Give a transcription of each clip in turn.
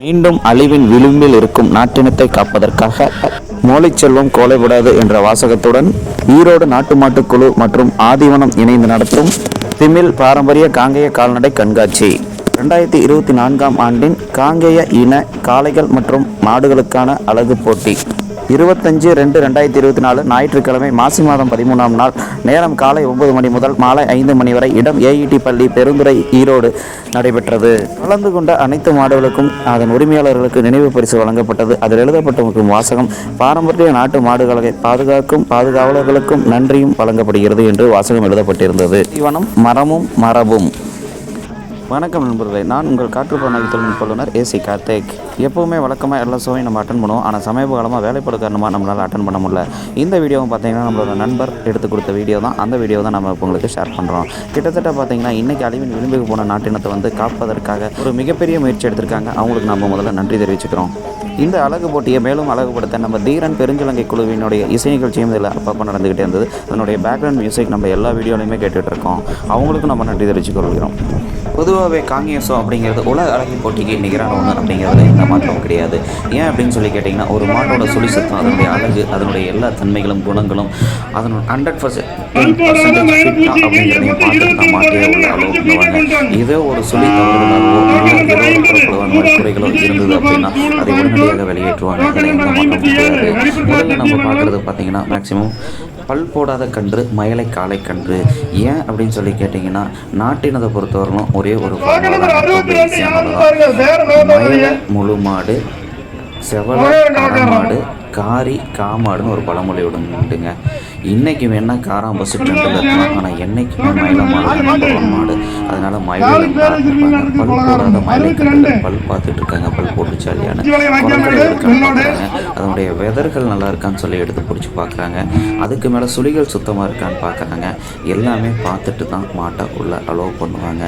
மீண்டும் அழிவின் விளிம்பில் இருக்கும் நாட்டினத்தை காப்பதற்காக மோலைச்செல்வம் கோலைவிடாது என்ற வாசகத்துடன் ஈரோடு நாட்டு மாட்டுக் குழு மற்றும் ஆதிவனம் இணைந்து நடத்தும் திமில் பாரம்பரிய காங்கேய கால்நடை கண்காட்சி. ரெண்டாயிரத்தி இருபத்தி நான்காம் ஆண்டின் காங்கேய இன காளைகள் மற்றும் மாடுகளுக்கான அழகு போட்டி. இருபத்தஞ்சு ரெண்டு ரெண்டாயிரத்தி இருபத்தி நாலு ஞாயிற்றுக்கிழமை மாசி மாதம் பதிமூணாம் நாள் நேரம் காலை ஒன்பது மணி முதல் மாலை ஐந்து மணி வரை இடம் ஏஇடி பள்ளி பெருந்துறை ஈரோடு நடைபெற்றது. கலந்து கொண்ட அனைத்து மாடுகளுக்கும் அதன் உரிமையாளர்களுக்கு நினைவு பரிசு வழங்கப்பட்டது. அதில் எழுதப்பட்டிருக்கும் வாசகம் பாரம்பரிய நாட்டு மாடுகளை பாதுகாக்கும் பாதுகாவலர்களுக்கும் நன்றியும் வழங்கப்படுகிறது என்று வாசகம் எழுதப்பட்டிருந்தது. இவனம் மரமும் மரபும். வணக்கம் நண்பர்களே. நான் உங்கள் காற்றுப்பணி தொழில்நுட்ப ஏசி கார்த்திக். எப்போவுமே வழக்கமாக எல்லா ஷோவையும் நம்ம அட்டன் பண்ணுவோம். ஆனால் சமீப காலமாக வேலைப்படு காரணமாக நம்மளால் அட்டன் பண்ண முடியல. இந்த வீடியோவும் பார்த்தீங்கன்னா நம்மளோட நண்பர் எடுத்து கொடுத்த வீடியோ தான். அந்த வீடியோ தான் நம்ம இப்போ உங்களுக்கு ஷேர் பண்ணுறோம் கிட்டத்தட்ட பார்த்தீங்கன்னா இன்றைக்கி அழிவின் விளிம்புக்கு போன நாட்டினத்தை வந்து காப்பதற்காக ஒரு மிகப்பெரிய முயற்சி எடுத்திருக்காங்க. அவங்களுக்கு நம்ம முதல்ல நன்றி தெரிவிச்சுக்கிறோம். இந்த அழகு போட்டியை மேலும் அழகுபடுத்த நம்ம தீரன் பெருஞ்சிலங்கை குழுவினுடைய இசை நிகழ்ச்சியும் இதில் அப்பப்போ நடந்துக்கிட்டே இருந்தது. அதனுடைய பேக்ரவுண்ட் மியூசிக் நம்ம எல்லா வீடியோலையுமே கேட்டுகிட்டு இருக்கோம். அவங்களுக்கும் நம்ம நன்றி தெரிவிச்சுக்கொள்கிறோம் பொதுவாகவே காங்கியசம் அப்படிங்கிறது உலக அழகி போட்டிக்கு நிகரான ஒன்று அப்படிங்கிறதுல எந்த மாற்றமும் கிடையாது. ஏன் அப்படின்னு சொல்லி கேட்டிங்கன்னா ஒரு மாட்டோட சுழி சத்தம் அதனுடைய அழகு அதனுடைய எல்லா தன்மைகளும் குணங்களும் அதனோட ஹண்ட்ரட் பர்சன்ட் அப்படிங்கிறதையும் பார்த்துட்டு தான் மாட்டியே உள்ள அளவு பண்ணுவாங்க ஒரு சுழி தவறுதலாகவோ ஏதோ ஒரு குறைகளோ குறைகளோ இருந்தது அப்படின்னா அதை உடனடியாக வெளியேற்றுவாங்க. அதில் எந்த மாற்றமும் கிடையாது. முதல்ல நம்ம பார்க்குறது பார்த்தீங்கன்னா மேக்ஸிமம் பல் போடாத கன்று மயிலை காளை கன்று ஏன் அப்படின்னு சொல்லி கேட்டிங்கன்னா நாட்டினதை பொறுத்தவரையிலும் ஒரே ஒரு. மயிலை முழு மாடு செவல மாடு காரி காமாடுன்னு ஒரு பழமொழி உண்டுங்க. இன்னைக்கு வேணா காராம் பஸ் ட்ரெண்டில் இருக்கலாம். ஆனால் என்னைக்குமே மயில மாடு மாடு. அதனால மயிலை பல் போடாத மயிலை பல் பார்த்துட்டு இருக்காங்க பல் போட்டு சாலியான அதனுடைய வெதர்கள் நல்லா இருக்கான்னு சொல்லி எடுத்து பிடிச்சி பார்க்குறாங்க. அதுக்கு மேலே சுழிகள் சுத்தமாக இருக்கான்னு பார்க்குறாங்க. எல்லாமே பார்த்துட்டு தான் மாட்டை உள்ள அலோவ் பண்ணுவாங்க.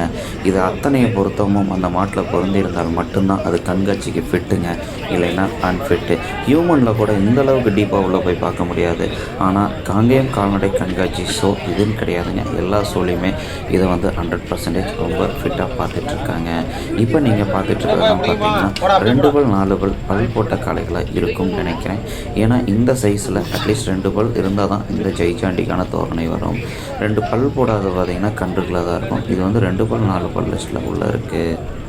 இது அத்தனையை பொருத்தமும் அந்த மாட்டில் பொருந்திருந்தால் மட்டும்தான் அது கண்காட்சிக்கு ஃபிட்டுங்க இல்லைன்னா அன்ஃபிட்டு ஹியூமனில் கூட இந்த அளவுக்கு டீப்பாக உள்ளே போய் பார்க்க முடியாது. ஆனால் காங்கேயம் கால்நடை கண்காட்சி ஷோ இதுன்னு கிடையாதுங்க. எல்லா ஷோலையுமே இதை வந்து ஹண்ட்ரட் பர்சன்டேஜ் ரொம்ப ஃபிட்டாக பார்த்துட்ருக்காங்க. இப்போ நீங்கள் பார்த்துட்ருக்கதான் பார்த்தீங்கன்னா ரெண்டு பல் நாலு பல் பல் போட்ட காளைகளாக இருக்கும்னு நினைக்கிறேன். ஏன்னா இந்த சைஸில் அட்லீஸ்ட் ரெண்டு பல் இருந்தால் தான் இந்த ஜெய்சாண்டிக்கான தோரணை வரும். ரெண்டு பல் போடாத பார்த்தீங்கன்னா கன்றுகளாக தான் இருக்கும். இது வந்து ரெண்டு பல் நாலு பல் லிஸ்ட்டில் உள்ளே இருக்குது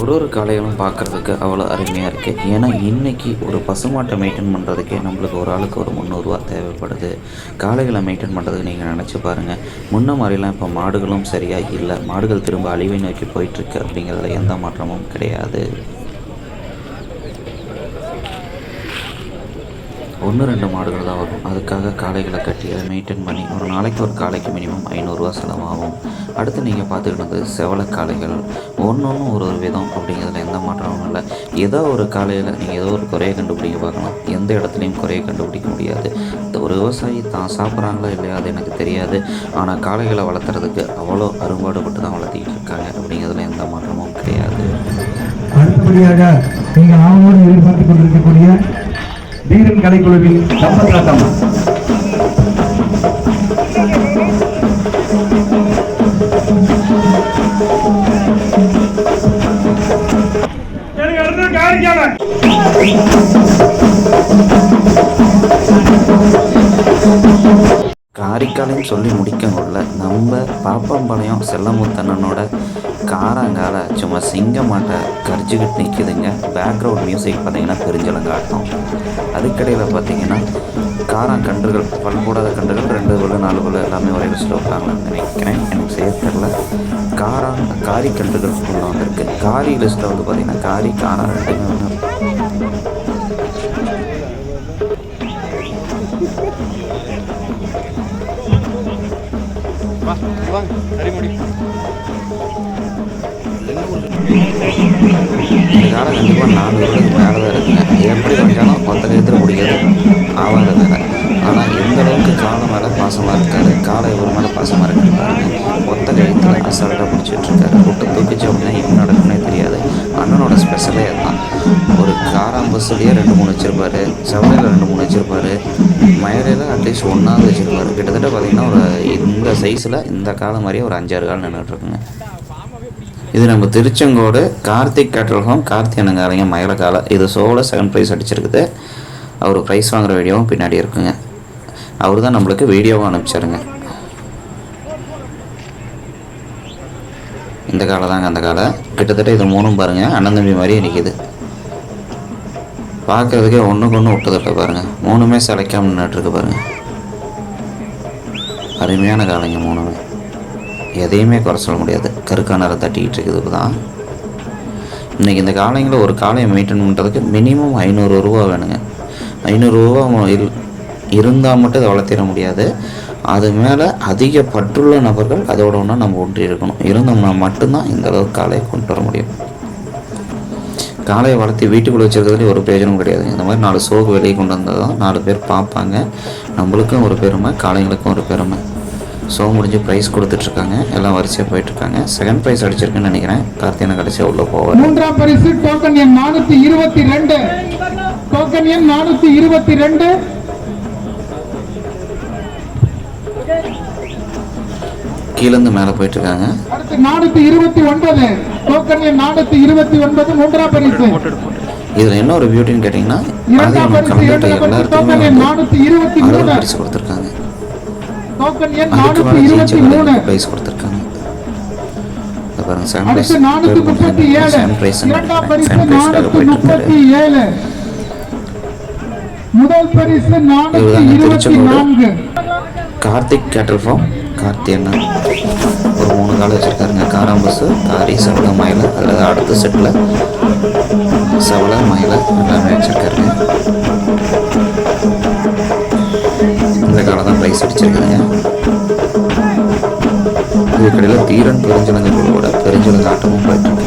ஒரு ஒரு காளைகளும் பார்க்குறதுக்கு அவ்வளோ அருமையாக இருக்குது ஏன்னா இன்றைக்கி ஒரு பசுமாட்டை மெயின்டைன் பண்ணுறதுக்கே நம்மளுக்கு ஒரு ஆளுக்கு ஒரு முந்நூறுரூவா தேவைப்படுது. காளைகளை மெயின்டைன் பண்ணுறதுக்கு நீங்கள் நினச்சி பாருங்கள் முன்ன மாதிரிலாம் இப்போ மாடுகளும் சரியாக இல்லை. மாடுகள் திரும்ப அழிவை நோக்கி போயிட்டுருக்கு அப்படிங்கிறதுல எந்த மாற்றமும் கிடையாது. ஒன்று ரெண்டு மாடுகள் தான் வரும். அதுக்காக காளைகளை கட்டி அதை மெயின்டைன் பண்ணி ஒரு நாளைக்கு ஒரு காளைக்கு மினிமம் ஐநூறுரூவா செலவாகும். அடுத்து நீங்கள் பார்த்துக்கிட்டது செவல காளைகள். ஒன்று ஒன்றும் ஒரு ஒரு விதம் அப்படிங்கிறதுல எந்த மாற்றமும் இல்லை. ஏதோ ஒரு காலையில் நீங்கள் ஏதோ ஒரு குறையை கண்டுபிடிக்க பார்க்கலாம். எந்த இடத்துலையும் குறையை கண்டுபிடிக்க முடியாது. இந்த ஒரு விவசாயி தான் சாப்பிட்றாங்களா இல்லையா அது எனக்கு தெரியாது. ஆனால் காளைகளை வளர்த்துறதுக்கு அவ்வளோ அரும்பாடுபட்டு தான் வளர்த்திக்கிட்டு இருக்காங்க அப்படிங்கிறதுல எந்த மாற்றமும் கிடையாது. அடுத்தபடியாக நீங்கள் ஆவலோடு எதிர்பார்த்து கொண்டிருக்கக்கூடிய வீரன் கலைக்குழுவின் கம்பத்தாட்டம் காரிக்காலையும் சொல்லி முடிக்கணும்ல. நம்ம பாப்பம்பாளையம் செல்லமுத்தண்ணனோட காராங்கால சும்மா சிங்கமாட்ட கரிச்சுக்கிட்டு நிற்கிதுங்க பேக்ரவுண்ட் மியூசிக் பார்த்தீங்கன்னா பெருஞ்சலங்காட்டம் அதுக்கடையில் பார்த்தீங்கன்னா காராங் கன்றுகள் பல் போடாத கன்றுகள் ரெண்டு பல்லு நாலு பல்லு எல்லாமே ஒரே லிஸ்ட்டில் வைப்பாங்கன்னு நினைக்கிறேன். எனக்கு செய்ய தெரில காராங் காரி கன்றுகள் உள்ள வந்திருக்கு. காரி லிஸ்ட்டில் வந்து பார்த்தீங்கன்னா காரி காரா ரெண்டுமே ஒன்று இந்த காலம் கண்டிப்பாக நாலு வருடத்துக்கு மேலே தான் இருக்குங்க எப்படி வந்தாலும் ஒத்த கயத்தில் முடியாது ஆவாத வேலை ஆனால் எந்த அளவுக்கு காலை மேலே பாசமாக இருக்காரு காலை ஒரு மேலே பாசமாக இருக்காரு பாருங்க. ஒத்த கழுத்தில் அசால்ட்டாக பிடிச்சிட்டு இருக்காரு. விட்டு தூக்கிச்சு அப்படின்னா என்ன நடக்கும்னே தெரியாது. அண்ணனோட ஸ்பெஷலே அதுதான் ஒரு காராம் பஸ்ஸுலேயே ரெண்டு மூணு வச்சுருப்பாரு செவலையில் ரெண்டு மூணு வச்சுருப்பாரு மயிலையில் அட்லீஸ்ட் ஒன்றாவது வச்சுருப்பாரு. கிட்டத்தட்ட பார்த்தீங்கன்னா ஒரு இந்த சைஸில் இந்த காலம் மாதிரியே ஒரு அஞ்சாறு கால் நின்றுட்டுருக்குங்க இது நம்ம திருச்செங்கோடு கார்த்திக் கேட்டல் ஹோம் கார்த்தி மயிலக்கால. இது சோலோ செகண்ட் ப்ரைஸ் அடிச்சிருக்குது. அவர் ப்ரைஸ் வாங்குகிற வீடியோவும் பின்னாடி இருக்குங்க. அவர் தான் நம்மளுக்கு வீடியோவும் அனுப்பிச்சாருங்க. இந்த காலை தாங்க அந்த காலை. கிட்டத்தட்ட இது மூணும் பாருங்கள் அண்ணன் தம்பி மாதிரியே நிற்கிது பார்க்கறதுக்கே ஒன்றுக்கு ஒன்று விட்டதில்லை பாருங்கள் மூணுமே சிலைக்காம நின்றுட்டுருக்கு பாருங்கள் அருமையான காலைங்க மூணுமே. எதையுமே குறை சொல்ல முடியாது. கருக்கானரை தட்டிக்கிட்டு இருக்குது தான் இன்றைக்கி இந்த காலைங்களை ஒரு காலையை மெயின்டைன் பண்ணுறதுக்கு மினிமம் ஐநூறுரூவா வேணுங்க. ஐநூறுரூவா இல் இருந்தால் மட்டும் இதை வளர்த்திட முடியாது. அது மேலே அதிக பற்றுள்ள நபர்கள் அதோட ஒன்றா நம்ம ஒன்றி இருக்கணும். இருந்தோம்னா மட்டும்தான் இந்த அளவுக்கு காளையை கொண்டு வர முடியும். காலையை வளர்த்தி வீட்டுக்குள்ளே வச்சிருக்கிறதுல ஒரு பிரயோஜனம் கிடையாது. இந்த மாதிரி நாலு சோகு வெளியே கொண்டு வந்தால் தான் நாலு பேர் பார்ப்பாங்க. நம்மளுக்கும் ஒரு பெருமை காளைங்களுக்கும் ஒரு பெருமை. ஷோ முடிஞ்சு ப்ரைஸ் கொடுத்துட்ருக்காங்க. எல்லாம் வரிசையாக போயிட்டுருக்காங்க செகண்ட் ப்ரைஸ் அடிச்சிருக்குன்னு நினைக்கிறேன். கார்த்தியான கடைசியாக உள்ளே போவார். மூன்றாம் பரிசு டோக்கன் எண் நானூத்தி இருபத்தி ரெண்டு. டோக்கன் எண் நானூத்தி இருபத்தி ரெண்டு. கீழேருந்து மேலே போயிட்டுருக்காங்க அடுத்து நானூத்தி இருபத்தி ஒன்பது. டோக்கன் எண் நானூத்தி இருபத்தி ஒன்பது. மூன்றாம் பரிசு. இதில் என்ன ஒரு பியூட்டின்னு கேட்டிங்கன்னா இருபத்தி அறுபது மூணு பரிசு கொடுத்துருக்காங்க. டோக்கன் எண் மேலே இருபத்தி மூணு. ப்ரைஸ் கொடுத்துருக்காங்க. அடுத்து நானூத்தி முப்பத்தி ஏழு. இரண்டாம் பரிசு நானூத்தி முப்பத்தி ஏழு. முதல் பரிசு நானூத்தி இருபத்தி. நான்கு. கார்த்திக் கேட்டல் ஃபார்ம் கார்த்தி அண்ணன் ஒரு மூணு கால் வச்சுருக்காருங்க. காராம்பஸ் காரி சவள மயில. அதில் அடுத்த செட்டில் சவள மயில. எல்லாமே வச்சுருக்காருங்க. இந்த அடிச்சிருக்காங்க இது கடையில் தீரன் பெருஞ்சலங்க குழுவோட பெருஞ்சலங்க ஆட்டமும் போயிட்டு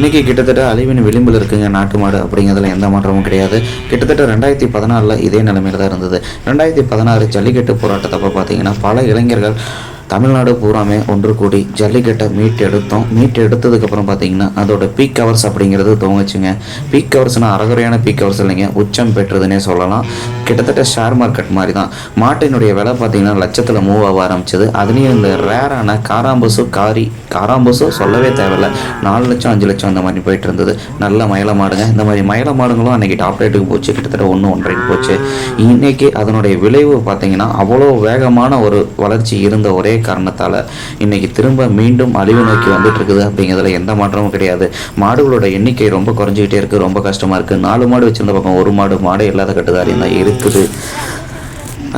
இன்றைக்கி கிட்டத்தட்ட அழிவின் விளிம்பில் இருக்குங்க நாட்டு மாடு அப்படிங்கிறதுல எந்த மாற்றமும் கிடையாது. கிட்டத்தட்ட ரெண்டாயிரத்தி பதினாறில் இதே நிலைமையில் தான் இருந்தது. ரெண்டாயிரத்தி பதினாறு ஜல்லிக்கட்டு போராட்டத்தப்போ பார்த்தீங்கன்னா பல இளைஞர்கள் தமிழ்நாடு பூராமே ஒன்று கூடி ஜல்லிக்கட்டை மீட் எடுத்தோம். மீட் எடுத்ததுக்கப்புறம் பார்த்தீங்கன்னா அதோட பீக் கவர்ஸ் அப்படிங்கிறது துவங்குச்சுங்க. பீக் கவர்ஸ்னால் அறகுறையான பீக் கவர்ஸ் இல்லைங்க. உச்சம் பெற்றதுன்னே சொல்லலாம். கிட்டத்தட்ட ஷேர் மார்க்கெட் மாதிரி தான் மாட்டினுடைய விலை பார்த்தீங்கன்னா லட்சத்தில் மூவ் ஆக ஆரம்பிச்சது. அதுலேயும் இந்த ரேரான காராம்பசு காரி காராம்பசு சொல்லவே தேவையில்ல. நாலு லட்சம் அஞ்சு லட்சம் அந்த மாதிரி போயிட்டு இருந்தது. நல்ல மயில மாடுங்க. இந்த மாதிரி மயில மாடுங்களும் அன்றைக்கி டாப் ரேட்டுக்கு போச்சு. கிட்டத்தட்ட ஒன்று ஒன்றரைக்கு போச்சு. இன்னைக்கு அதனுடைய விளைவு பார்த்தீங்கன்னா அவ்வளோ வேகமான ஒரு வளர்ச்சி இருந்த ஒரே காரணத்தால் இன்னைக்கு திரும்ப மீண்டும் அழிவு நோக்கி வந்துட்டு இருக்குது அப்படிங்கிறதுல எந்த மாற்றமும் கிடையாது. மாடுகளோட எண்ணிக்கை ரொம்ப குறைஞ்சிக்கிட்டே இருக்குது ரொம்ப கஷ்டமாக இருக்குது நாலு மாடு வச்சிருந்த பக்கம் ஒரு மாடு மாடே இல்லாத கட்டுதாரி தான் இருக்குது.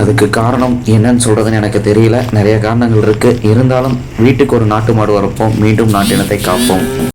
அதுக்கு காரணம் என்னன்னு சொல்கிறதுன்னு எனக்கு தெரியல. நிறைய காரணங்கள் இருக்குது இருந்தாலும் வீட்டுக்கு ஒரு நாட்டு மாடு வரப்போம் மீண்டும் நாட்டினத்தை காப்போம்.